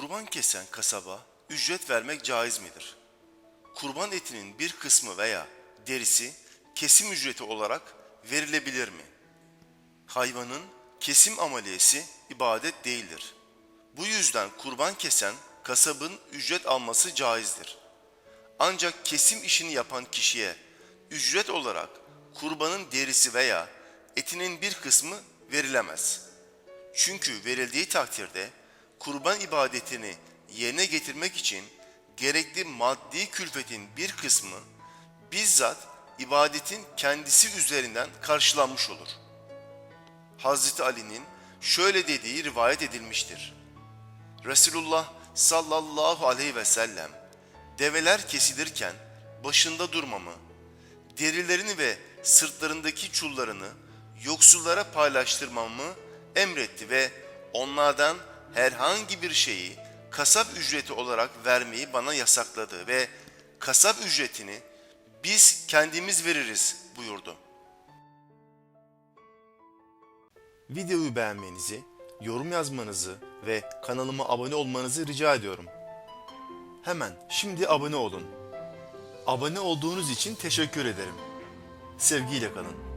Kurban kesen kasaba ücret vermek caiz midir? Kurban etinin bir kısmı veya derisi kesim ücreti olarak verilebilir mi? Hayvanın kesim ameliyesi ibadet değildir. Bu yüzden kurban kesen kasabın ücret alması caizdir. Ancak kesim işini yapan kişiye ücret olarak kurbanın derisi veya etinin bir kısmı verilemez. Çünkü verildiği takdirde kurban ibadetini yerine getirmek için gerekli maddi külfetin bir kısmı bizzat ibadetin kendisi üzerinden karşılanmış olur. Hazreti Ali'nin şöyle dediği rivayet edilmiştir. Resulullah sallallahu aleyhi ve sellem develer kesilirken başında durmamı, derilerini ve sırtlarındaki çullarını yoksullara paylaştırmamı emretti ve onlardan herhangi bir şeyi kasap ücreti olarak vermeyi bana yasakladı ve kasap ücretini biz kendimiz veririz buyurdu. Videoyu beğenmenizi, yorum yazmanızı ve kanalıma abone olmanızı rica ediyorum. Hemen şimdi abone olun. Abone olduğunuz için teşekkür ederim. Sevgiyle kalın.